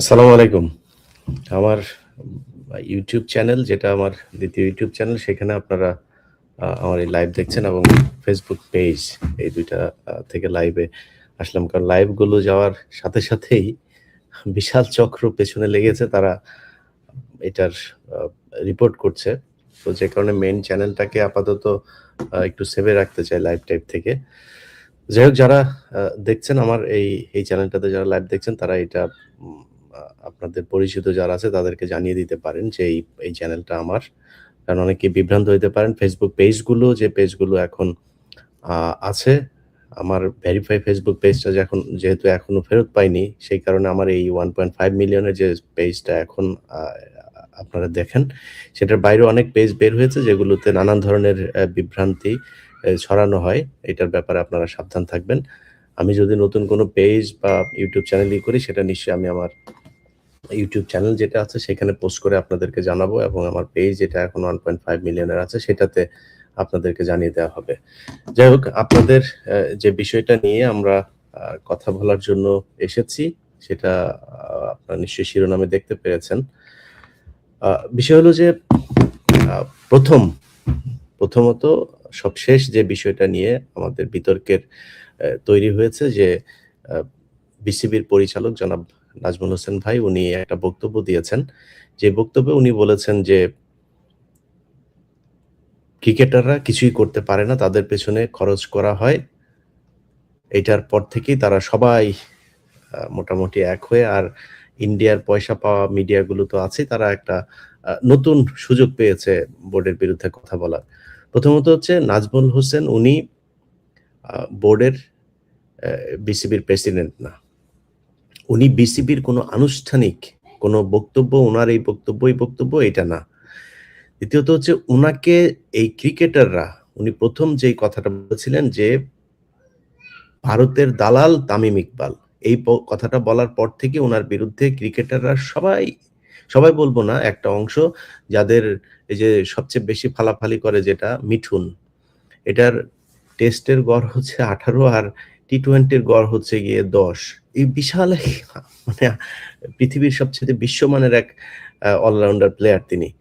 আসসালামু আলাইকুম। আমার ইউটিউব চ্যানেল যেটা আমার দ্বিতীয় ইউটিউব চ্যানেল সেখানে আপনারা আমার এই লাইভ দেখছেন এবং ফেসবুক পেজ এই দুইটা থেকে লাইভে আসলাম। কারণ লাইভগুলো যাওয়ার সাথে সাথেই বিশাল চক্র পেছনে লেগেছে। তারা এটার রিপোর্ট করছে। তো যে কারণে মেন চ্যানেলটাকে আপাতত একটু সেভে রাখতে চাই লাইভ টাইপ থেকে। যাই হোক যারা দেখছেন আমার এই, এই চ্যানেলটাতে যারা লাইভ দেখছেন তারা এটা আপনাদের পরিচিত যারা আছে তাদেরকে জানিয়ে দিতে পারেন যে এই, এই চ্যানেলটা আমার। কারণ অনেকে বিভ্রান্ত হইতে পারেন। ফেসবুক পেজগুলো যে পেজগুলো এখন আছে আমার ভেরিফাই ফেসবুক পেজটা যখন যেহেতু এখনও ফেরত পাইনি সেই কারণে আমার এই 1.5 মিলিয়নের যে পেজটা এখন আপনারা দেখেন সেটার বাইরেও অনেক পেজ বের হয়েছে যেগুলোতে নানান ধরনের বিভ্রান্তি ছড়ানো হয়। এটার ব্যাপারে আপনারা সাবধান থাকবেন। আমি যদি নতুন কোনো পেজ বা ইউটিউব চ্যানেল ই করি সেটা নিশ্চয়ই আমি আমার ইউটিউব চ্যানেল যেটা আছে সেখানে পোস্ট করে আপনাদেরকে জানাব এবং আমার পেজ যেটা এখন 1.5 মিলিয়নের আছে সেটাতে আপনাদেরকে জানিয়ে দেওয়া হবে। যাই হোক আপনাদের যে বিষয়টা নিয়ে আমরা কথা বলার জন্য এসেছি সেটা আপনারা নিশ্চয়ই শিরোনামে দেখতে পেরেছেন। বিষয় হলো যে প্রথম ১ম, প্রথমত সবশেষ যে বিষয়টা নিয়ে আমাদের বিতর্কের তৈরি হয়েছে যে বিসিবির পরিচালক জনাব নাজমুল হোসেন ভাই উনি একটা বক্তব্য দিয়েছেন। যে বক্তব্যে উনি বলেছেন যে, ক্রিকেটাররা কিছুই করতে পারে না। তাদের পেছনে খরচ করা হয়। এইটার পর থেকেই তারা সবাই মোটামুটি এক হয়ে আর ইন্ডিয়ার পয়সা পাওয়া মিডিয়াগুলো তো আছেই, তারা একটা নতুন সুযোগ পেয়েছে বোর্ডের বিরুদ্ধে কথা বলার। প্রথমত হচ্ছে নাজমুল হোসেন উনি বোর্ডের বিসিবির প্রেসিডেন্ট না। উনি বিসিবির কোনো আনুষ্ঠানিক কোনো বক্তব্য ওনার এই বক্তব্য এই বক্তব্য এটা না। দ্বিতীয়ত হচ্ছে ওনাকে এই ক্রিকেটাররা উনি প্রথম যেই কথাটা বলেছিলেন যে ভারতের দালাল তামিম ইকবাল। এই কথাটা বলার পর থেকে ওনার বিরুদ্ধে ক্রিকেটাররা সবাই, সবাই বলব না একটা অংশ যাদের এই যে সবচেয়ে বেশি ফালাফালি করে যেটা মিঠুন। এটার টেস্টের গড় হচ্ছে ১৮ আর টি টোয়েন্টির গড় হচ্ছে গিয়ে ১০। এই বিশাল মানে পৃথিবীর সবচেয়ে বিশ্বমানের এক অলরাউন্ডার প্লেয়ার তিনি।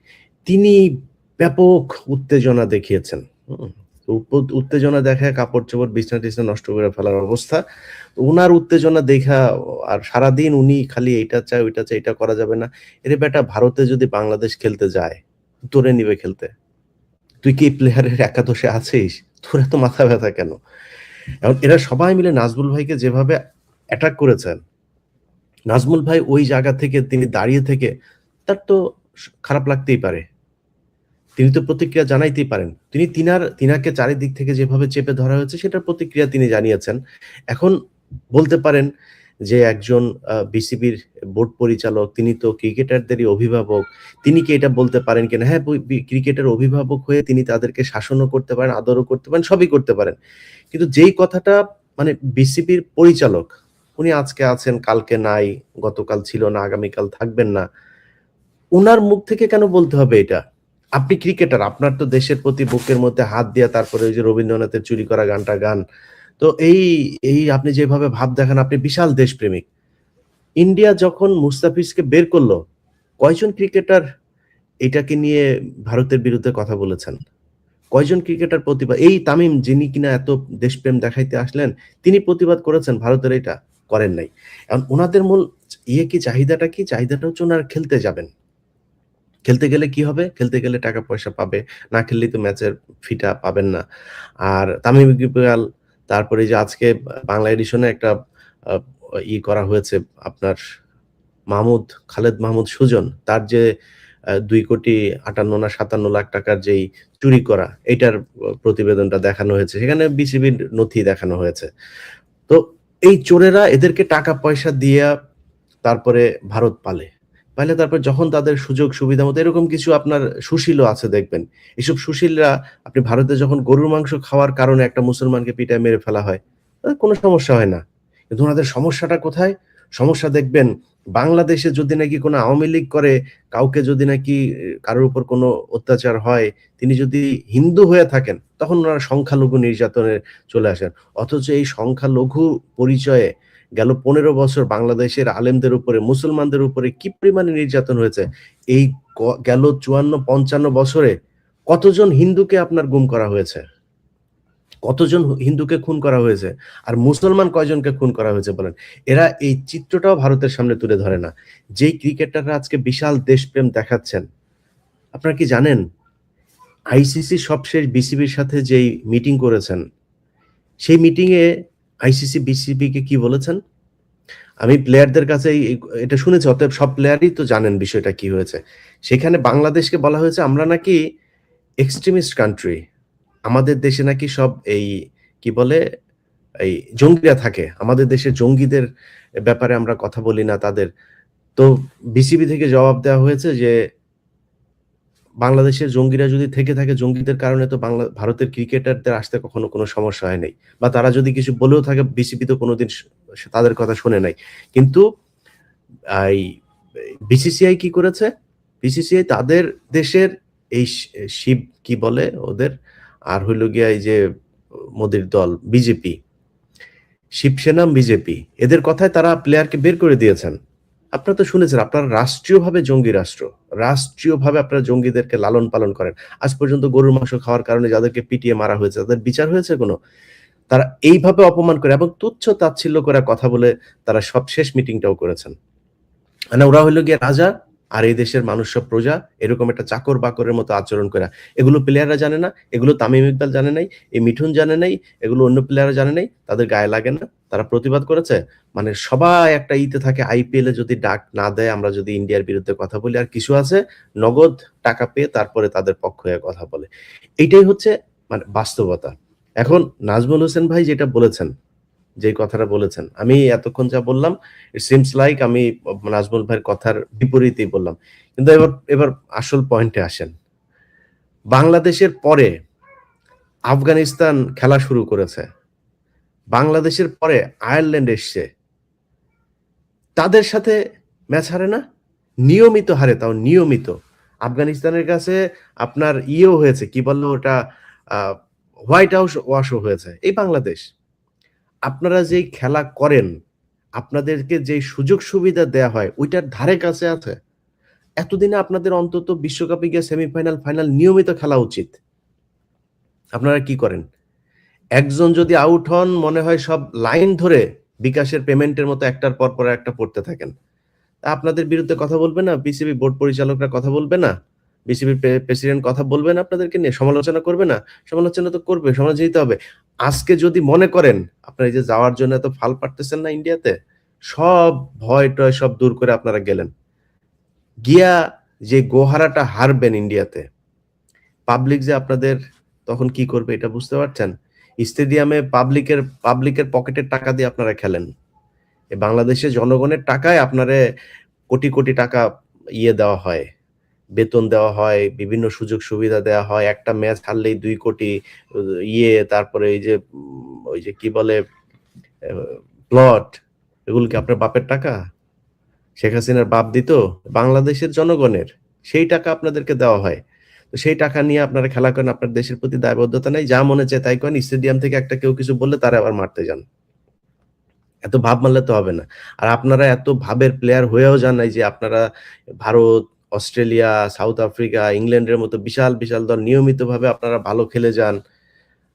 তিনি ব্যাপক উত্তেজনা দেখিয়েছেন। হুম? উপ উত্তেজনা দেখায় কাপড়-চোপড় বিছনা-টিছনা নষ্ট করে ফেলার অবস্থা। উনার উত্তেজনা দেখা আর সারাদিন উনি খালি এইটা চায়, ওইটা চায়, এটা করা যাবে না। এর বেটা ভারতে যদি বাংলাদেশ খেলতে যায়, তোরে নিবে খেলতে। তুই কি প্লেয়ারের একাদশে আছিস? তোর এত মাথা ব্যথা কেন? এখন এরা সবাই মিলে নাজবুল ভাইকে যেভাবে অ্যাটাক করেছেন, নাজমুল ভাই ওই জায়গা থেকে তিনি দাঁড়িয়ে থেকে তার তো খারাপ লাগতেই পারে। তিনি তো প্রতিক্রিয়া জানাইতেই পারেন। তিনি তিনার তিনাকে চারিদিক থেকে যেভাবে চেপে ধরা হয়েছে সেটার প্রতিক্রিয়া তিনি জানিয়েছেন। এখন বলতে পারেন যে একজন বিসিবির বোর্ড পরিচালক তিনি তো ক্রিকেটারদেরই অভিভাবক। তিনি কি এটা বলতে পারেন কিনা? হ্যাঁ, ক্রিকেটের অভিভাবক হয়ে তিনি তাদেরকে শাসনও করতে পারেন, আদরও করতে পারেন, সবই করতে পারেন। কিন্তু যেই কথাটা মানে বিসিবির পরিচালক, উনি আজকে আছেন, কালকে নাই, গতকাল ছিল না, আগামীকাল থাকবেন না। উনার মুখ থেকে কেন বলতে হবে এটা? আপনি ক্রিকেটার, আপনার তো দেশের প্রতি বুকের মধ্যে হাত দিয়া তারপরে ওই যে রবীন্দ্রনাথের চুরি করা গানটা গান। তো এই, এই আপনি যেভাবে ভাব দেখান আপনি বিশাল দেশপ্রেমিক। ইন্ডিয়া যখন মুস্তাফিজকে বের করল, কয়জন ক্রিকেটার এটাকে নিয়ে ভারতের বিরুদ্ধে কথা বলেছেন? কয়জন ক্রিকেটার প্রতিবাদ এই তামিম যিনি কিনা এত দেশপ্রেম দেখাইতে আসলেন, তিনি প্রতিবাদ করেছেন ভারতের এটা? করেন নাই। এখন ওনাদের মূল ইয়ে কি চাহিদাটা কি? চাহিদাটা হচ্ছে উনারা খেলতে যাবেন। খেলতে গেলে কি হবে? খেলতে গেলে টাকা পয়সা পাবে। না খেললে তো ম্যাচের ফিটা পাবেন না। আর তামিম ইকবাল তারপরে যে আজকে বাংলা এডিশনে একটা ই করা হয়েছে আপনার মাহমুদ, খালেদ মাহমুদ সুজন। তার যে দুই কোটি ৫৮ না ৫৭ লাখ টাকার যেই চুরি করা এইটার প প্রতিবেদনটা দেখানো হয়েছে। সেখানে বিসিবির নথি দেখানো হয়েছে। তো এই চোরেরা এদেরকে টাকা পয়সা দিয়া তারপরে ভারত পালে। পালে তারপর যখন তাদের সুযোগ সুবিধা মতো এরকম কিছু আপনার সুশীলও আছে দেখবেন। এসব সুশীলরা আপনি ভারতে যখন গরুর মাংস খাওয়ার কারণে একটা মুসলমানকে পিটায় মেরে ফেলা হয়, কোনো সমস্যা হয় না। কিন্তু ওনাদের সমস্যাটা কোথায়? সমস্যা দেখবেন বাংলাদেশে যদি নাকি কোনো আওয়ামী লীগ করে, কাউকে যদি নাকি কারোর উপর কোনো অত্যাচার হয়, তিনি যদি হিন্দু হয়ে থাকেন, তখন ওনারা সংখ্যালঘু নির্যাতনে চলে আসেন। অথচ এই সংখ্যালঘু পরিচয়ে গেল পনেরো বছর বাংলাদেশের আলেমদের উপরে মুসলমানদের উপরে কি পরিমাণে নির্যাতন হয়েছে এই গেল চুয়ান্ন পঞ্চান্ন বছরে কতজন হিন্দুকে আপনার গুম করা হয়েছে কতজন হিন্দুকে খুন করা হয়েছে আর মুসলমান কয়জনকে খুন করা হয়েছে বলেন? এরা এই চিত্রটাও ভারতের সামনে তুলে ধরে না। যেই ক্রিকেটাররা আজকে বিশাল দেশপ্রেম দেখাচ্ছেন, আপনারা কি জানেন? আইসিসি সবশেষ বিসিবির সাথে যেই মিটিং করেছেন, সেই মিটিংয়ে আইসিসি বিসিবিকে কি বলেছেন? আমি প্লেয়ারদের কাছে এটা শুনেছি, অতএব সব প্লেয়ারই তো জানেন বিষয়টা কি হয়েছে। সেখানে বাংলাদেশকে বলা হয়েছে, আমরা নাকি এক্সট্রিমিস্ট কান্ট্রি। আমাদের দেশে নাকি সব এই, কি বলে, এই জঙ্গিরা থাকে। আমাদের দেশে জঙ্গিদের ব্যাপারে আমরা কথা বলি না, তাদের। তো বিসিবি থেকে জবাব দেওয়া হয়েছে যে, বাংলাদেশের জঙ্গিরা যদি থেকে থাকে, জঙ্গিদের কারণে তো বাংলা, ভারতের ক্রিকেটারদের আসতে কখনো কোনো সমস্যা হয় নাই। বা তারা যদি কিছু বলেও থাকে বিসিবি তো কোনোদিন তাদের কথা শুনে নাই। কিন্তু, এই বিসিসিআই কি করেছে? বিসিসিআই তাদের দেশের এই শিব, কি বলে ওদের আর হইল গিয়া এই যে মোদির দল, বিজেপি। শিবসেনা, বিজেপি। এদের কথায় তারা প্লেয়ারকে বের করে দিয়েছেন। আপনারা তো শুনেছেন, আপনারা রাষ্ট্রীয়ভাবে জঙ্গি রাষ্ট্র। রাষ্ট্রীয়ভাবে আপনারা জঙ্গিদেরকে লালন পালন করেন। আজ পর্যন্ত গরুর মাংস খাওয়ার কারণে যাদেরকে পিটিয়ে মারা হয়েছে, তাদের বিচার হয়েছে কোনো? তারা এইভাবে অপমান করে এবং তুচ্ছ তাচ্ছিল্য করে কথা বলে তারা সব শেষ মিটিংটাও করেছেন। মানে ওরা হইল গিয়ে রাজা আর এই দেশের মানুষ সব প্রজা, এরকম একটা চাকর বাকরের মতো আচরণ করা। এগুলো প্লেয়াররা জানে না, এগুলো তামিম ইকবাল জানে নাই, এই মিঠুন জানে নাই, এগুলো অন্য প্লেয়াররা জানে নাই, তাদের গায়ে লাগে না। তারা প্রতিবাদ করেছে মানে সবাই একটা ইতে থাকে আইপিএল এ যদি ডাক না দেয়, আমরা যদি ইন্ডিয়ার বিরুদ্ধে কথা বলি, আর কিছু আছে, নগদ টাকা পেয়ে তারপরে তাদের পক্ষ হয়ে কথা বলে। এইটাই হচ্ছে মানে বাস্তবতা। এখন নাজমুল হোসেন ভাই যেটা বলেছেন যে কথাটা বলেছেন। আমি এতক্ষণ যা বললাম ইট সিমস লাইক আমি নাজমুল ভাইয়ের কথার বিপরীতেই বললাম। কিন্তু এবার এবার আসল পয়েন্টে আসেন। বাংলাদেশের পরে আফগানিস্তান খেলা শুরু করেছে। বাংলাদেশের পরে আয়ারল্যান্ড এসছে। তাদের সাথে ম্যাচ হারে না? নিয়মিত হারে, তাও নিয়মিত। আফগানিস্তানের কাছে আপনার ইয়েও হয়েছে, কি বলল ওটা হোয়াইট হাউস ওয়াশও হয়েছে। এই বাংলাদেশ। আপনারা যেই খেলা করেন, আপনাদেরকে যে সুযোগ সুবিধা দেয়া হয়, ওইটার ধারে কাছে আছে। এতদিনে আপনাদের অন্তত বিশ্বকাপে গিয়ে সেমিফাইনাল, ফাইনাল নিয়মিত খেলা উচিত। আপনারা কি করেন? একজন যদি আউট হন, মনে হয় সব লাইন ধরে বিকাশের পেমেন্টের মতো একটার পর পর একটা পড়তে থাকেন। আপনাদের বিরুদ্ধে কথা বলবে না? বিসিবি বোর্ড পরিচালকরা কথা বলবে না? বিসিবির প্রেসিডেন্ট কথা বলবেন আপনাদেরকে নিয়ে, সমালোচনা করবে না। সমালোচনা তো করবে, সমালোচনা দিতে হবে। আজকে যদি মনে করেন, আপনারা এই যে যাওয়ার জন্য এত ফাল পারতেছেন না ইন্ডিয়াতে, সব ভয় টয় সব দূর করে আপনারা গেলেন। গিয়া যে গোহারাটা হারবেন ইন্ডিয়াতে পাবলিক যে আপনাদের তখন কি করবে এটা বুঝতে পারছেন? স্টেডিয়ামে পাবলিকের পাবলিকের পকেটের টাকা দিয়ে আপনারা খেলেন। বাংলাদেশের জনগণের টাকায় আপনারে কোটি কোটি টাকা ইয়ে দেওয়া হয়। বেতন দেওয়া হয়, বিভিন্ন সুযোগ সুবিধা দেওয়া হয়, একটা ম্যাচ হারলেই দুই কোটি ইয়ে তারপরে এই যে ওই যে কি বলে প্লট এগুলো কি আপনার বাপের টাকা? শেখ হাসিনার বাপ দিত, বাংলাদেশের জনগণের, সেই টাকা আপনাদেরকে দেওয়া হয়। তো সেই টাকা নিয়ে আপনারা খেলা করেন, আপনার দেশের প্রতি দায়বদ্ধতা নেই, যা মনে চায় তাই করেন, স্টেডিয়াম থেকে একটা কেউ কিছু বললে তারা আবার মারতে যান। এত ভাব মারলে তো হবে না। আর আপনারা এত ভাবের প্লেয়ার হয়েও যান নাই যে আপনারা ভারত অস্ট্রেলিয়া, সাউথ আফ্রিকা, ইংল্যান্ডের মতো বিশাল বিশাল দল নিয়মিতভাবে আপনারা ভালো খেলে যান।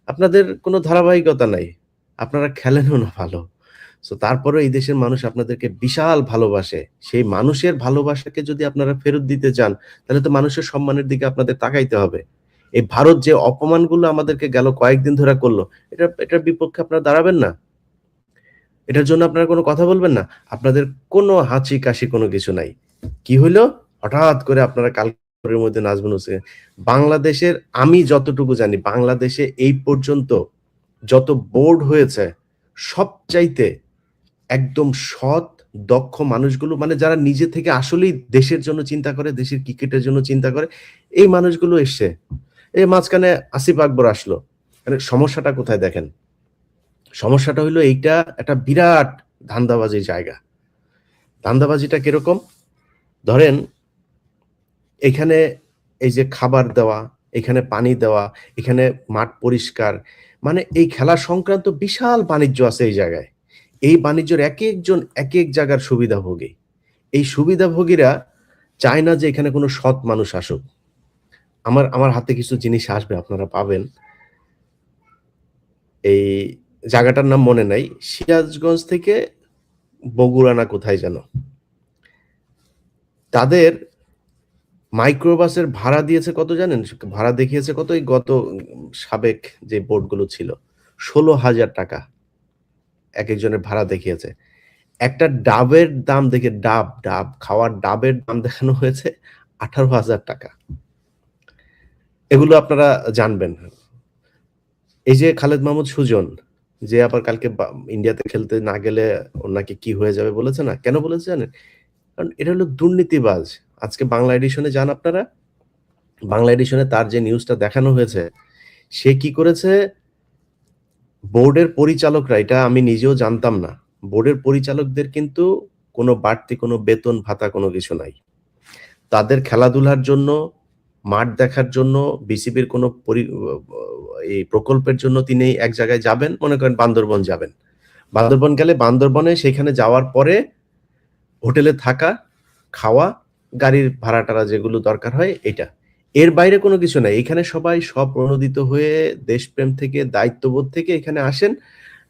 আপনাদের কোনো ধারাবাহিকতা নাই। আপনারা খেলেনও না ভালো। সো তারপরে এই দেশের মানুষ আপনাদেরকে বিশাল ভালোবাসে। সেই মানুষের ভালোবাসাকে যদি আপনারা ফেরত দিতে চান তাহলে তো মানুষের সম্মানের দিকে আপনাদের তাকাইতে হবে। এই ভারত যে অপমানগুলো আমাদেরকে গেল কয়েকদিন ধরে করল, এটা, এটার বিপক্ষে আপনারা দাঁড়াবেন না। এটার জন্য আপনারা কোনো কথা বলবেন না। আপনাদের কোনো হাঁচি কাশি কোনো কিছু নাই। কি হইল? হঠাৎ করে আপনারা কালকের মধ্যে নাজমুল হোসেন, বাংলাদেশের আমি যতটুকু জানি, বাংলাদেশে এই পর্যন্ত যত বোর্ড হয়েছে, সবচাইতে একদম সৎ, দক্ষ মানুষগুলো মানে যারা নিজে থেকে আসলেই দেশের জন্য চিন্তা করে, দেশের ক্রিকেটের জন্য চিন্তা করে, এই মানুষগুলো এসছে। এই মাঝখানে আসিফ আকবর আসলো। মানে সমস্যাটা কোথায় দেখেন? সমস্যাটা হইল এইটা একটা বিরাট ধান্দাবাজির জায়গা। ধান্দাবাজিটা কীরকম? ধরেন এখানে এই যে খাবার দেওয়া, এখানে পানি দেওয়া, এখানে মাঠ পরিষ্কার মানে এই খেলা সংক্রান্ত বিশাল বাণিজ্য আছে এই জায়গায়। এই বাণিজ্যের এক একজন, এক এক জায়গার সুবিধাভোগী। এই সুবিধাভোগীরা চায় না যে এখানে কোনো সৎ মানুষ আসুক। আমার আমার হাতে কিছু জিনিস আসবে, আপনারা পাবেন। এই জায়গাটার নাম মনে নাই। সিরাজগঞ্জ থেকে বগুড়া না কোথায় যেন। তাদের মাইক্রোবাসের ভাড়া দিয়েছে কত জানেন? ভাড়া দেখিয়েছে কত এই গত সাবেক যে বোর্ডগুলো ছিল? ষোলো হাজার টাকা। এক একজনের ভাড়া দেখিয়েছে। একটা ডাবের দাম দেখে ডাব ডাব, খাওয়ার ডাবের দাম দেখানো হয়েছে আঠারো হাজার টাকা। এগুলো আপনারা জানবেন। এই যে খালেদ মাহমুদ সুজন, যে আবার কালকে ইন্ডিয়াতে খেলতে না গেলে ওর নাকি কি হয়ে যাবে বলেছে না? কেন বলেছে জানেন? কারণ এটা হলো দুর্নীতিবাজ। আজকে বাংলা এডিশনে যান আপনারা। বাংলা এডিশনে তার যে নিউজটা দেখানো হয়েছে, সে কি করেছে? বোর্ডের পরিচালকরা, এটা আমি নিজেও জানতাম না, বোর্ডের পরিচালকদের কিন্তু কোনো বাড়তি, কোনো বেতন, ভাতা, কোনো কিছু নাই। তাদের খেলাধুলার জন্য, মাঠ দেখার জন্য, বিসিবির কোনো এই প্রকল্পের জন্য তিনি এক জায়গায় যাবেন, মনে করেন বান্দরবন যাবেন। বান্দরবন গেলে বান্দরবনে, সেখানে যাওয়ার পরে হোটেলে থাকা, খাওয়া গাড়ির ভাড়া টাড়া যেগুলো দরকার হয় এটা এর বাইরে কোনো কিছু নাই। এখানে সবাই সব প্রণোদিত হয়ে দেশপ্রেম থেকে, দায়িত্ববোধ থেকে এখানে আসেন।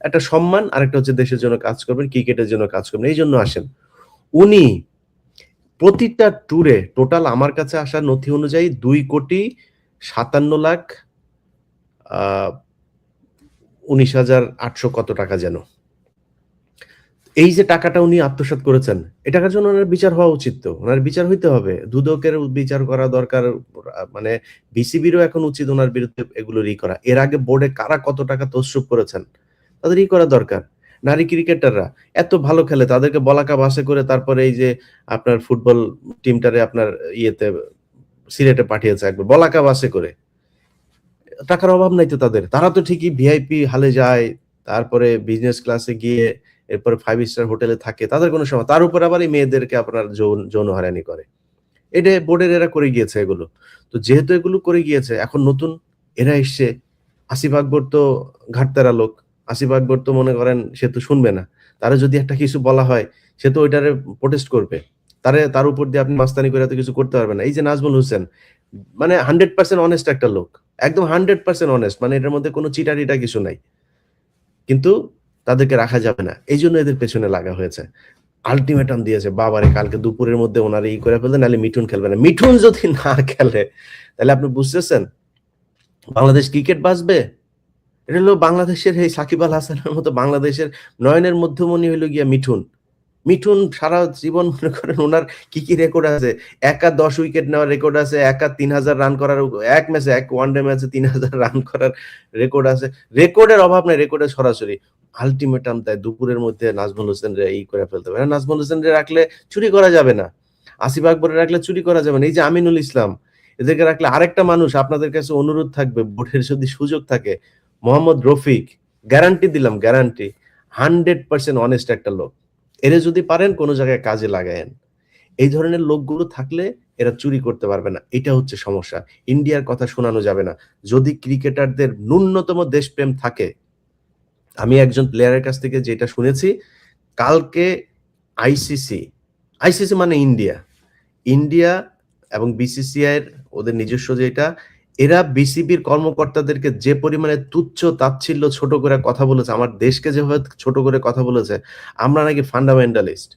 একটা সম্মান আর একটা হচ্ছে দেশের জন্য কাজ করবেন, ক্রিকেটের জন্য কাজ করবেন, এই জন্য আসেন। উনি প্রতিটা ট্যুরে টোটাল আমার কাছে আসা নথি অনুযায়ী দুই কোটি সাতান্ন লাখ উনিশ হাজার আটশো কত টাকা যেন। এই যে টাকাটা উনি আত্মসাত করেছেন এ টাকার জন্য ওনার বিচার হওয়া উচিত তো? ওনার বিচার হইতে হবে। দুদকের বিচার করা দরকার মানে বিসিবিরও এখন উচিত ওনার বিরুদ্ধে এগুলো ই করা। এর আগে বোর্ডে কারা কত টাকা তসরুপ করেছেন, তাদের ই করা দরকার। নারী ক্রিকেটাররা এত ভালো খেলে, তাদেরকে বলাকা বাসে করে তারপরে এই যে আপনার ফুটবল টিমটারে আপনার ইয়েতে, সিলেটে পাঠিয়েছে একবার, বলাকা বাসে করে। টাকার অভাব নাই তো তাদের। তারা তো ঠিকই ভিআইপি হালে যায়, তারপরে বিজনেস ক্লাসে গিয়ে এরপরে ফাইভ স্টার হোটেলে থাকে, তাদের কোনো সময় তার উপর আবার এই মেয়েদেরকে আপনার যৌন যৌন হয়রানি করে। এটা বোর্ডের এরা করে গিয়েছে এগুলো। তো যেহেতু এগুলো করে গিয়েছে, এখন নতুন, এরা এসছে আসিফ আকবর তো ঘাটতারা লোক আসিফ আকবর তো মনে করেন সে তো শুনবে না। তারা যদি একটা কিছু বলা হয়, সে তো ওইটারে প্রোটেস্ট করবে। তারে, তার উপর দিয়ে আপনি মাস্তানি করে এত কিছু করতে পারবেন না। এই যে নাজমুল হোসেন মানে হান্ড্রেড পার্সেন্ট অনেস্ট একটা লোক, একদম হান্ড্রেড পার্সেন্ট অনেস্ট মানে এটার মধ্যে কোনো চিটারিটা কিছু নাই। কিন্তু তাদেরকে রাখা যাবে না। এই জন্য এদের পেছনে লাগা হয়েছে। আলটিমেটাম দিয়েছে, বাবারে, কালকে দুপুরের মধ্যে ওনারা ই করে ফেলতে নাহলে মিঠুন খেলবে না। মিঠুন যদি না খেলে, তাহলে আপনি বুঝতেছেন, বাংলাদেশ ক্রিকেট বাঁচবে? এটা হলো বাংলাদেশের, এই সাকিব আল হাসানের মতো বাংলাদেশের নয়নের মধ্যমণি হইল গিয়া মিঠুন। মিঠুন সারা জীবন মনে করেন ওনার কি কি রেকর্ড আছে? একা দশ উইকেট নেওয়ার রেকর্ড আছে, একা তিন হাজার রান করার, এক ম্যাচে এক ওয়ান ডে ম্যাচে তিন হাজার রান করার রেকর্ড আছে। রেকর্ডের অভাব নেই রেকর্ডের সরাসরি। আলটিমেটাম দেয়, দুপুরের মধ্যে নাজমুল হোসেন রে ই করে ফেলতে পারে নাজমুল হোসেন রে রাখলে চুরি করা যাবে না। আসিফ আকবরে রাখলে চুরি করা যাবে না। এই যে আমিনুল ইসলাম, এদেরকে রাখলে আরেকটা মানুষ, আপনাদের কাছে অনুরোধ থাকবে বোর্ডের যদি সুযোগ থাকে, মোহাম্মদ রফিক গ্যারান্টি দিলাম গ্যারান্টি হান্ড্রেড পার্সেন্ট অনেস্ট একটা লোক। এরা যদি পারেন, কোনো জায়গায় কাজে লাগায়েন। এই ধরনের লোকগুলো থাকলে এরা চুরি করতে পারবে না। এটা হচ্ছে সমস্যা। ইন্ডিয়ার কথা শোনানো যাবে না। যদি ক্রিকেটারদের ন্যূনতম দেশপ্রেম থাকে আমি একজন প্লেয়ারের কাছ থেকে যেটা শুনেছি, কালকে আইসিসি আইসিসি মানে ইন্ডিয়া ইন্ডিয়া এবং বিসিসিআই এর ওদের নিজস্ব যেটা, এরা বিসিবির কর্মকর্তাদেরকে যে পরিমাণে তুচ্ছ তাচ্ছিল্য ছোট করে কথা বলেছে, আমার দেশকে যেভাবে ছোট করে কথা বলেছে, আমরা নাকি ফান্ডামেন্টালিস্ট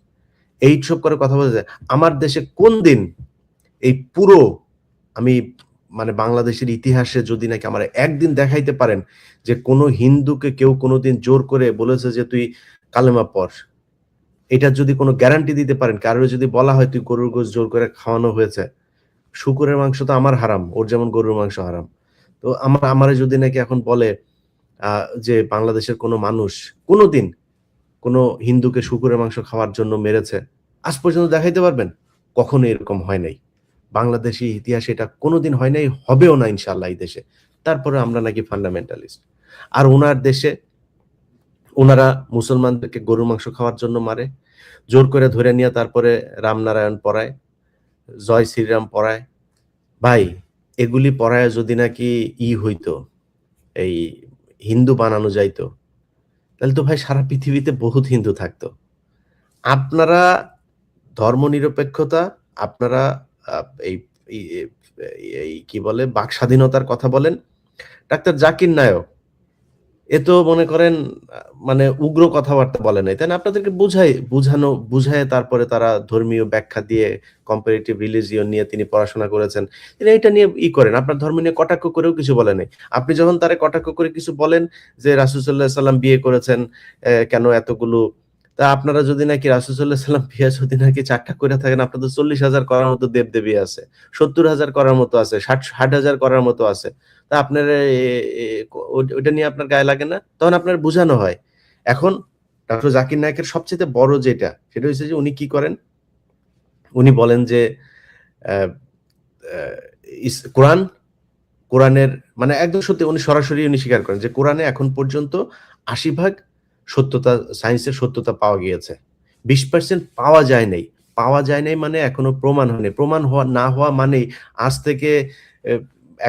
এইসব করে কথা বলেছে, আমার দেশে কোন দিন এই পুরো আমি মানে বাংলাদেশের ইতিহাসে যদি নাকি আমার একদিন দেখাইতে পারেন যে কোনো হিন্দুকে কেউ কোনোদিন জোর করে বলেছে যে তুই কালেমা পর এটা যদি কোনো গ্যারান্টি দিতে পারেন, কারোর যদি বলা হয় তুই গরুর গোস জোর করে খাওয়ানো হয়েছে, শুকুরের মাংস তো আমার হারাম, ওর যেমন গরুর মাংস হারাম। তো আমার, আমারে যদি নাকি এখন বলে যে বাংলাদেশের কোনো মানুষ কোনোদিন কোনো হিন্দুকে শুকুরের মাংস খাওয়ার জন্য মেরেছে, আজ পর্যন্ত দেখাইতে পারবেন? কখনো এরকম হয় নাই। বাংলাদেশি ইতিহাসে এটা কোনোদিন হয় নাই, হবেও না ইনশাল্লাহ এই দেশে। তারপরে আমরা নাকি ফান্ডামেন্টালিস্ট আর ওনার দেশে ওনারা মুসলমানদেরকে গরু মাংস খাওয়ার জন্য মারে, জোর করে ধরে নিয়ে তারপরে রামনারায়ণ পড়ায়, জয় শ্রীরাম পড়ায়। ভাই, এগুলি পড়ায় যদি নাকি ই হইতো, এই হিন্দু বানানো যাইতো, তাহলে তো ভাই সারা পৃথিবীতে বহুত হিন্দু থাকতো। আপনারা ধর্মনিরপেক্ষতা, আপনারা এই, এই- কি বলে বাক স্বাধীনতার কথা বলেন। ডাক্তার জাকির নায়ক, এ তো মনে করেন মানে উগ্র কথাবার্তা বলে নাই। তাই না? আপনাদেরকে বুঝাই, বুঝানো, বুঝায় তারপরে তারা ধর্মীয় ব্যাখ্যা দিয়ে কম্পারেটিভ রিলিজিয়ন নিয়ে তিনি পড়াশোনা করেছেন। তিনি এটা নিয়ে ই করেন। আপনার ধর্ম নিয়ে কটাক্ষ করেও কিছু বলে নাই। আপনি যখন তারা কটাক্ষ করে কিছু বলেন যে রাসুসাল্লাহ সাল্লাম বিয়ে করেছেন কেন এতগুলো তা আপনারা যদি নাকি রাসুসাল্লাহ সাল্লাম বিয়ে যদি নাকি চারটা করে থাকেন, আপনাদের চল্লিশ হাজার করার মতো দেব দেবী আছে, সত্তর হাজার করার মতো আছে, ষাট ষাট হাজার করার মতো আছে। তা আপনার ওইটা নিয়ে আপনার গায়ে লাগে না, তখন আপনার বোঝানো হয়। এখন ডক্টর জাকির নায়কের সবচেয়ে বড় যেটা, সেটা হচ্ছে যে উনি কি করেন? উনি বলেন যে কোরআন, কোরআনের মানে একদম সত্যি উনি সরাসরি উনি স্বীকার করেন যে কোরআনে এখন পর্যন্ত আশি ভাগ সত্যতা সায়েন্সের সত্যতা পাওয়া গিয়েছে। বিশ পার্সেন্ট পাওয়া যায় নাই। পাওয়া যায় নাই মানে এখনও প্রমাণ হয়নি। প্রমাণ হওয়া, না হওয়া মানেই আজ থেকে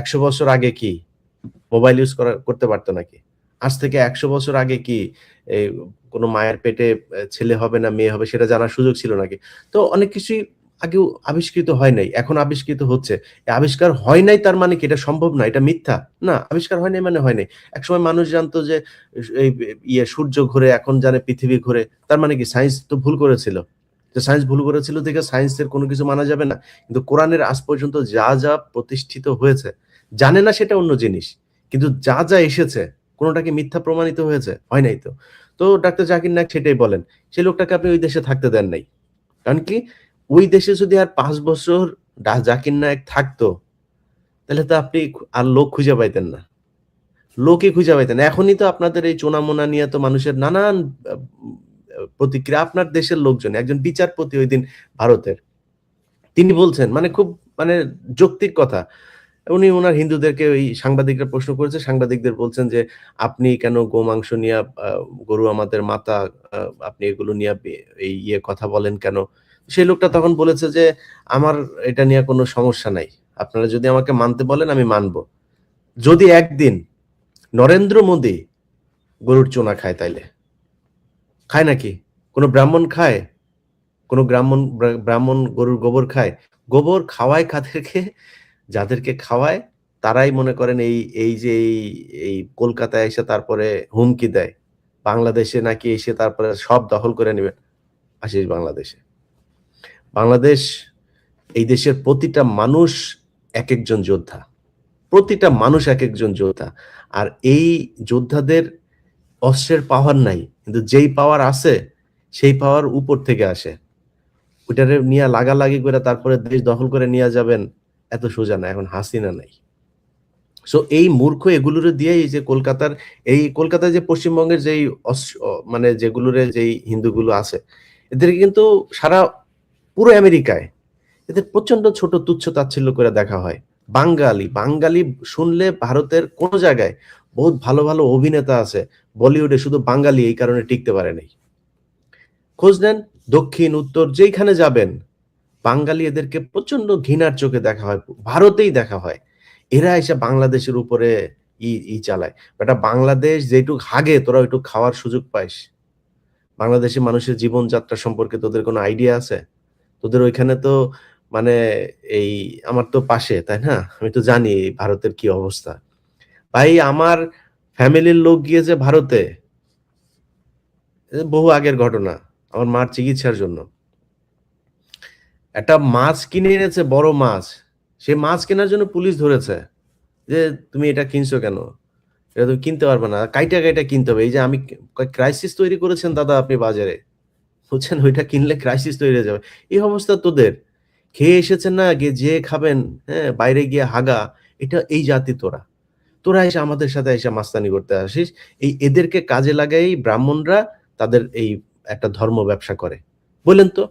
একশো বছর আগে কি মোবাইল ইউজ করা, করতে পারতো নাকি? আজ থেকে একশো বছর আগে কি কোনো মায়ের পেটে ছেলে হবে না, মেয়ে হবে সেটা জানার সুযোগ ছিল নাকি? তো অনেক কিছুই আগেও আবিষ্কৃত হয় নাই, এখন আবিষ্কৃত হচ্ছে। আবিষ্কার হয় নাই তার মানে কি এটা সম্ভব না, এটা মিথ্যা? না, আবিষ্কার হয় নাই মানে হয় নাই। একসময় মানুষ জানতো যে, এই ইয়ে সূর্য ঘুরে, এখন জানে পৃথিবী ঘুরে, তার মানে কি সায়েন্স তো ভুল করেছিল। যে সায়েন্স ভুল করেছিল দেখে সায়েন্সের কোনো কিছু মানা যাবে না। কিন্তু কোরআনের আজ পর্যন্ত যা যা প্রতিষ্ঠিত হয়েছে, জানে না সেটা অন্য জিনিস। কিন্তু যা যা এসেছে কোনোটাকে মিথ্যা প্রমাণিত হয়েছে? হয় নাই তো। তো ডাক্তার জাকির নায়ক সেটাই বলেন সেই লোকটাকে আপনি ওই দেশে থাকতে দেন নাই। কারণ কি? ওই দেশে যদি আর পাঁচ বছর জাকির নায়ক থাকতো, তাহলে তো আপনি আর লোক খুঁজে পাইতেন না। লোকে খুঁজে পাইতেন এখনই তো আপনাদের এই চোনামোনা নিয়ে তো মানুষের নানান প্রতিক্রিয়া আপনার দেশের লোকজন, একজন বিচারপতি ওই দিন ভারতের। তিনি বলছেন মানে খুব মানে যৌক্তিক কথা। উনি ওনার হিন্দুদেরকে ওই সাংবাদিকরা প্রশ্ন করেছে। সাংবাদিকদের বলছেন যে, আপনি কেন গোমাংস নিয়ে গরু আমাদের মাতা আপনি এগুলো নিয়ে এই ইয়ে কথা বলেন কেন? সেই লোকটা তখন বলেছে যে, আমার এটা নিয়ে কোনো সমস্যা নাই। আপনারা যদি আমাকে মানতে বলেন, আমি মানব। যদি একদিন নরেন্দ্র মোদী গরুর চোনা খায় তাইলে। খায় নাকি? কোনো ব্রাহ্মণ খায়? কোনো ব্রাহ্মণ ব্রাহ্মণ গরুর গোবর খায়? গোবর খাওয়ায় কাদেরকে? যাদেরকে খাওয়ায়, তারাই মনে করেন এই এই যে এই এই কলকাতায় এসে তারপরে হুমকি দেয়। বাংলাদেশে নাকি এসে তারপরে সব দখল করে নেবে। আসিস বাংলাদেশে। বাংলাদেশ এই দেশের প্রতিটা মানুষ এক একজন যোদ্ধা। প্রতিটা মানুষ এক একজন যোদ্ধা। আর এই যোদ্ধাদের অস্ত্রের পাওয়ার নাই, কিন্তু যেই পাওয়ার আছে, সেই পাওয়ার উপর থেকে আসে। ওইটারে নিয়ে লাগালাগি করে তারপরে দেশ দখল করে নিয়ে যাবেন, এত সোজা না, এখন হাসিনা নাই। সো এই মূর্খ এগুলোরে দিয়ে এই যে কলকাতার, এই কলকাতায় যে পশ্চিমবঙ্গের যেই মানে যেগুলোরে যেই হিন্দুগুলো আছে এদের কিন্তু সারা পুরো আমেরিকায়। এদের প্রচণ্ড ছোট তুচ্ছ তাচ্ছিল্য করে দেখা হয়। বাঙালি বাঙালি শুনলে ভারতের কোন জায়গায় বহুত ভালো ভালো অভিনেতা আছে, বলিউডে শুধু বাঙালি এই কারণে টিকতে পারে নাই খোঁজ নেন দক্ষিণ, উত্তর, যেইখানে যাবেন, বাঙালি এদেরকে প্রচণ্ড ঘৃণার চোখে দেখা হয়, ভারতেই দেখা হয়। এরা এসে বাংলাদেশের উপরে ই ই চালায়। বেটা, বাংলাদেশ যেটুক হাগে তোরা ওইটুক খাওয়ার সুযোগ পাইস। বাংলাদেশের মানুষের জীবনযাত্রা সম্পর্কে তোদের কোনো আইডিয়া আছে? তোদের ওইখানে তো মানে এই আমার তো পাশে, তাই না? আমি তো জানি ভারতের কি অবস্থা। ভাই, আমার ফ্যামিলির লোক গিয়েছে ভারতে। বহু আগের ঘটনা, আমার মার চিকিৎসার জন্য। একটা মাছ কিনে এনেছে, বড় মাছ। সে মাছ কেনার জন্য পুলিশ ধরেছে যে, তুমি এটা কিনছো কেন? এটা তুমি কিনতে পারবে না। কাইটা কাইটা কিনতে হবে। এই যে আমি ক্রাইসিস তৈরি করেছেন দাদা আপনি বাজারে। বুঝছেন ওইটা কিনলে ক্রাইসিস তৈরি হয়ে যাবে। এই অবস্থা তোদের। খেয়ে এসেছেন না, গিয়ে যে খাবেন হ্যাঁ বাইরে গিয়ে হাগা, এটা এই জাতি তোরা। তোরা এসে আমাদের সাথে এসে মাস্তানি করতে আসিস। এই এদেরকে কাজে লাগাই ব্রাহ্মণরা তাদের এই একটা ধর্ম ব্যবসা করে। বললেন তো,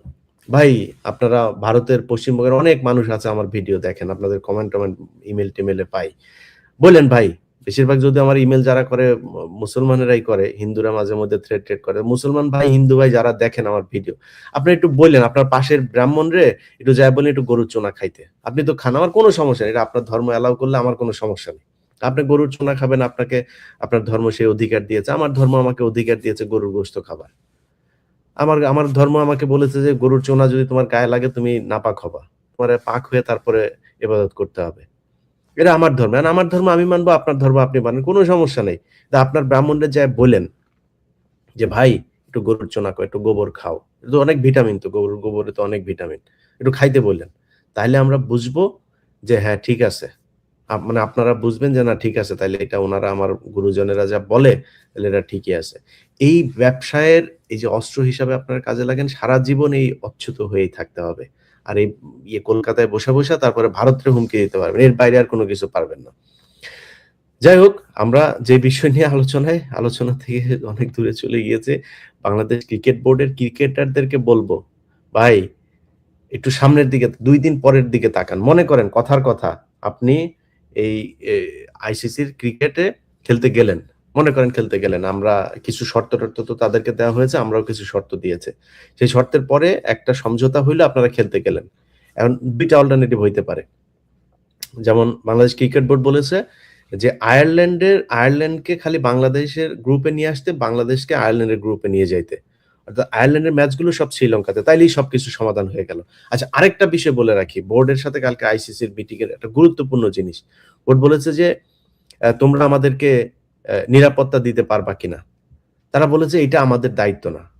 ভাই, আপনারা ভারতের পশ্চিমবঙ্গের অনেক মানুষ আছে আমার ভিডিও দেখেন, আপনাদের কমেন্ট টমেন্ট ইমেল টিমেলে পাই। বললেন, ভাই বেশিরভাগ যদি আমার ইমেল যারা করে, মুসলমানেরাই করে, হিন্দুরা মাঝে মধ্যে থ্রেড ট্রেড করে। মুসলমান ভাই, হিন্দু ভাই যারা দেখেন আমার ভিডিও আপনি একটু বললেন, আপনার পাশের ব্রাহ্মণ রে, একটু যাই বলেন একটু গরুর চোনা খাইতে। আপনি তো খান, আমার কোনো সমস্যা নেই, এটা আপনার ধর্ম অ্যালাউ করলে আমার কোনো সমস্যা নেই। আপনি গরুর চোনা খাবেন, আপনাকে, আপনার ধর্ম সেই অধিকার দিয়েছে, আমার ধর্ম আমাকে অধিকার দিয়েছে গরুর গোস্ত খাবার। আমার আমার ধর্ম আমাকে বলেছে যে গরুর চোনা যদি তোমার গায়ে লাগে, তুমি নাপাক হবা। তোমার পাক হয়ে তারপরে এবাদত করতে হবে। এটা আমার ধর্ম। আর আমার ধর্ম আমি মানবো, আপনার ধর্ম আপনি মানেন, কোনো সমস্যা নেই। আপনার ব্রাহ্মণদের যায় বলেন যে, ভাই, একটু গরুর চোনা খাও, একটু গোবর খাও। এটা তো অনেক ভিটামিন তো গোবর গোবরে তো অনেক ভিটামিন। একটু খাইতে বললেন তাহলে আমরা বুঝব যে হ্যাঁ ঠিক আছে। মানে আপনারা বুঝবেন যে, না, ঠিক আছে তাহলে এটা ওনারা আমার গুরুজনেরা যা বলে তাহলে এটা ঠিকই আছে। এই ব্যবসায়ের এই যে অস্ত্র হিসাবে আপনারা কাজে লাগেন, সারা জীবন এই অচ্যুত হয়েই থাকতে হবে। আর এই ইয়ে কলকাতায় বসে বসে তারপরে ভারতের হুমকি দিতে পারবেন। এর বাইরে আর কোনো কিছু পারবেন না। যাই হোক, আমরা যে বিষয় নিয়ে আলোচনায়, আলোচনা থেকে অনেক দূরে চলে গিয়েছে। বাংলাদেশ ক্রিকেট বোর্ডের ক্রিকেটারদেরকে বলব, ভাই, একটু সামনের দিকে, দুই দিন পরের দিকে তাকান। মনে করেন, কথার কথা, আপনি এই আইসিসির ক্রিকেটে খেলতে গেলেন। মনে করেন খেলতে গেলেন, আমরা কিছু শর্ত টর্ত তো তাদেরকে দেওয়া হয়েছে, আমরাও কিছু শর্ত দিয়েছে। সেই শর্তের পরে একটা সমঝোতা হইলে আপনারা খেলতে গেলেন। এখন দুইটা অল্টারনেটিভ হইতে পারে। যেমন বাংলাদেশ ক্রিকেট বোর্ড বলেছে যে, আয়ারল্যান্ডের, আয়ারল্যান্ডকে খালি বাংলাদেশের গ্রুপে নিয়ে আসতে, বাংলাদেশকে আয়ারল্যান্ডের গ্রুপে নিয়ে যাইতে। অর্থাৎ আয়ারল্যান্ডের ম্যাচগুলো সব শ্রীলঙ্কাতে, তাইলেই সবকিছু সমাধান হয়ে গেল। আচ্ছা আরেকটা বিষয় বলে রাখি, বোর্ডের সাথে কালকে আইসিসির মিটিং এর একটা গুরুত্বপূর্ণ জিনিস। বোর্ড বলেছে যে তোমরা আমাদেরকে নিরাপত্তা দিতে পারবা কিনা? তারা বলেছে, এটা আমাদের দায়িত্ব না।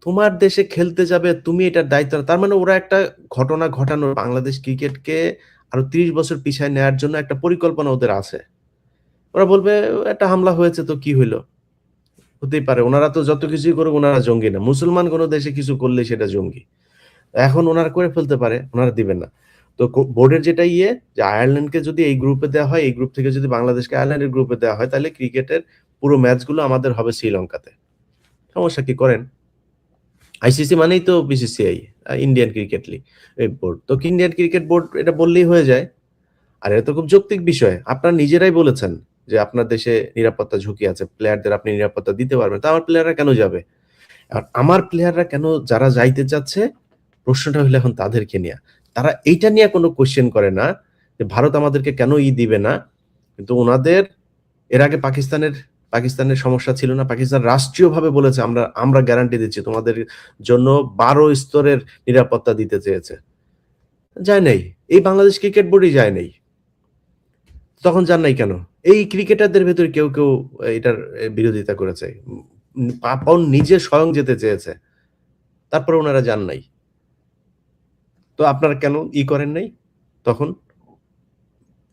তোমার দেশে খেলতে যাবে, তুমি এটার দায়িত্ব না। তার মানে ওরা একটা ঘটনা ঘটানোর বাংলাদেশ ক্রিকেটকে আরও ত্রিশ বছর পিছায় নেওয়ার জন্য একটা পরিকল্পনা ওদের আছে। ওরা বলবে, একটা হামলা হয়েছে তো কি হইল? হতেই পারে, ওনারা তো যত কিছুই করুক, ওনারা জঙ্গি না। মুসলমান কোনো দেশে কিছু করলে সেটা জঙ্গি। এখন ওনারা করে ফেলতে পারে, ওনারা দিবেন না। তো বোর্ডের যেটা ইয়ে যে আয়ারল্যান্ডকে যদি এই গ্রুপে দেওয়া হয়, এই গ্রুপ থেকে যদি বাংলাদেশকে আয়ারল্যান্ডের গ্রুপে দেওয়া হয়, তাহলে ক্রিকেটের পুরো ম্যাচগুলো আমাদের হবে শ্রীলঙ্কাতে। সমস্যা কি করেন? আইসিসি মানেই তো BCCI Indian cricket league board তো ইন্ডিয়ান ক্রিকেট বোর্ড এটা বললেই হয়ে যায়? আর এটা তো খুব যৌক্তিক বিষয়। আপনারা নিজেরাই বলেছেন যে আপনার দেশে নিরাপত্তা ঝুঁকি আছে প্লেয়ারদের আপনি নিরাপত্তা দিতে পারবেন, তা আমার প্লেয়াররা কেন যাবে? আর আমার প্লেয়াররা কেন যারা যাইতে যাচ্ছে প্রশ্নটা হইলে এখন তাদেরকে নিয়ে। তারা এইটা নিয়ে কোনো কোয়েশ্চেন করে না যে ভারত আমাদেরকে কেন ই দিবে না? কিন্তু ওনাদের, এর আগে পাকিস্তানের পাকিস্তানের সমস্যা ছিল না। পাকিস্তান রাষ্ট্রীয়ভাবে বলেছে, আমরা আমরা গ্যারান্টি দিচ্ছি, তোমাদের জন্য বারো স্তরের নিরাপত্তা দিতে চেয়েছে। যায় নাই। এই বাংলাদেশ ক্রিকেট বোর্ডই যায় নাই। তখন যান নাই কেন? এই ক্রিকেটারদের ভেতরে কেউ কেউ এটার বিরোধিতা করেছে। পাপন নিজে স্বয়ং যেতে চেয়েছে। তারপরে ওনারা যান নাই। তো আপনারা কেন ই করেন নাই? তখন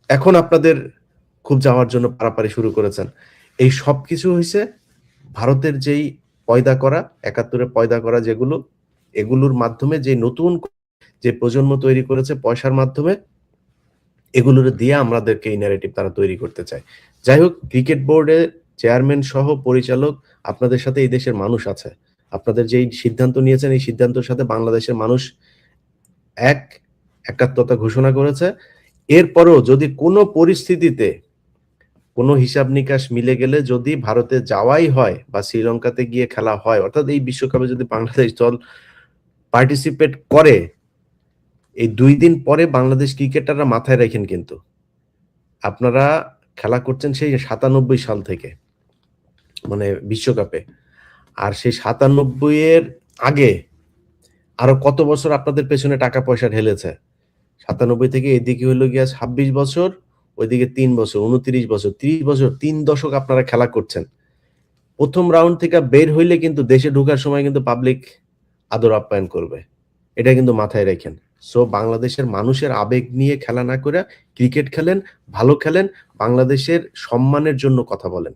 এখন আপনাদের খুব যাওয়ার জন্য পারাপারি শুরু করেছেন। এই সব কিছু হয়েছে ভারতের যেই পয়দা করা একাত্তরে পয়দা করা যেগুলো, এগুলোর মাধ্যমে যে নতুন যে প্রজন্ম তৈরি করেছে পয়সার মাধ্যমে, এগুলোর দিয়ে আমাদেরকে এই ন্যারেটিভ তারা তৈরি করতে চায়। যাই হোক, ক্রিকেট বোর্ডের চেয়ারম্যান সহ পরিচালক আপনাদের সাথে এই দেশের মানুষ আছে। আপনাদের যেই সিদ্ধান্ত নিয়েছেন, এই সিদ্ধান্তের সাথে বাংলাদেশের মানুষ এক, একাত্মতা ঘোষণা করেছে। এরপরও যদি কোনো পরিস্থিতিতে কোনো হিসাব নিকাশ মিলে গেলে যদি ভারতে যাওয়াই হয় বা শ্রীলঙ্কাতে গিয়ে খেলা হয়, অর্থাৎ এই বিশ্বকাপে যদি বাংলাদেশ দল পার্টিসিপেট করে, এই দুই দিন পরে বাংলাদেশ ক্রিকেটাররা মাথায় রাখেন কিন্তু। আপনারা খেলা করছেন সেই সাতানব্বই সাল থেকে মানে বিশ্বকাপে। আর সেই সাতানব্বই এর আগে আরও কত বছর আপনাদের পেছনে টাকা পয়সা ঢেলেছে? সাতানব্বই থেকে এদিকে হলো গিয়া ছাব্বিশ বছর, ওইদিকে তিন বছর, উনত্রিশ বছর, ত্রিশ বছর, তিন দশক আপনারা খেলা করছেন। প্রথম রাউন্ড থেকে বের হইলে কিন্তু দেশে ঢোকার সময় কিন্তু পাবলিক আদর আপ্যায়ন করবে। এটা কিন্তু মাথায় রেখেন। সো বাংলাদেশের মানুষের আবেগ নিয়ে খেলা না করে ক্রিকেট খেলেন, ভালো খেলেন, বাংলাদেশের সম্মানের জন্য কথা বলেন।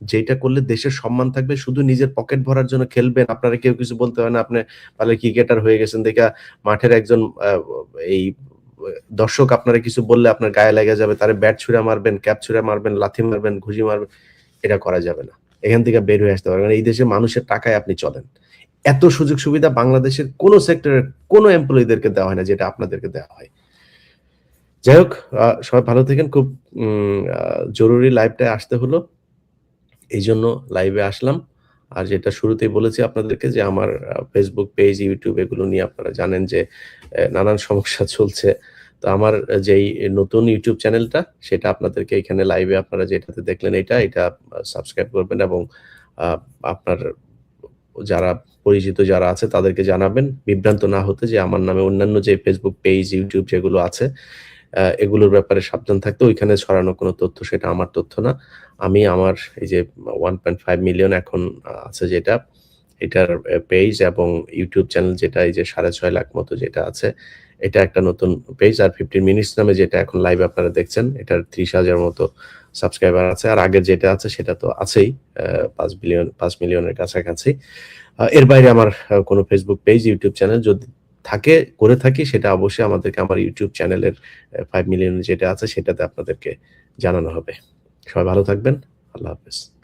যেটা করলে দেশের সম্মান থাকবে, শুধু নিজের পকেট ভরার জন্য খেলবেন। আপনারা কেউ কিছু বলতে হয় না, আপনি তাহলে ক্রিকেটার হয়ে গেছেন, দেখে মাঠের একজন এই, দর্শক আপনারা কিছু বললে আপনার গায়ে লেগে যাবে, তারে ব্যাট ছুঁড়ে মারবেন ক্যাপ ছুঁড়ে মারবেন, লাথি মারবেন, ঘুষি মারবেন, এটা করা যাবে না। এখান থেকে বের হয়ে আসতে পারবেন এই দেশে মানুষের টাকায় আপনি চলেন। এত সুযোগ সুবিধা বাংলাদেশের কোন সেক্টরের কোন এমপ্লয়ীদেরকে দেওয়া হয় না, যেটা আপনাদেরকে দেওয়া হয়। যাই হোক সবাই ভালো থাকেন, খুব জরুরি লাইভটায় আসতে হলো। এই জন্য লাইভে আসলাম। আর যেটা শুরুতেই বলেছি আপনাদেরকে যে আমার ফেসবুক পেজ ইউটিউব এগুলো নিয়ে আপনারা জানেন যে নানান সমস্যা চলছে। তো আমার যেই নতুন ইউটিউব চ্যানেলটা সেটা আপনাদেরকে এখানে লাইভে আপনারা যেটাতে দেখলেন এটা এটা সাবস্ক্রাইব করবেন এবং আপনার যারা পরিচিত যারা আছে তাদেরকে জানাবেন। বিভ্রান্ত না হতে যে আমার নামে অন্যান্য যে ফেসবুক পেজ ইউটিউব যেগুলো আছে এগুলোর ব্যাপারে সাবধান থাকতে ওইখানে ছড়ানো কোনো তথ্য, সেটা আমার তথ্য না। আমি আমার এই যে ওয়ান পয়েন্ট ফাইভ মিলিয়ন এখন আছে যেটা, এটার পেজ এবং ইউটিউব চ্যানেল যেটা, এই যে সাড়ে ছয় লাখ মতো যেটা আছে, এটা একটা নতুন পেজ আর ফিফটিন মিনিটস নামে যেটা এখন লাইভ আপনারা দেখছেন, এটার ত্রিশ হাজার মতো সাবস্ক্রাইবার আছে। আর আগের যেটা আছে, সেটা তো আছেই পাঁচ বিলিয়ন পাঁচ মিলিয়নের কাছাকাছি। এর বাইরে আমার কোনো ফেসবুক পেজ ইউটিউব চ্যানেল যদি থাকে, করে থাকি, সেটা অবশ্যই আমাদেরকে আমার ইউটিউব চ্যানেলের ফাইভ মিলিয়ন যেটা আছে, সেটাতে আপনাদেরকে জানানো হবে। সবাই ভালো থাকবেন। আল্লাহ হাফেজ।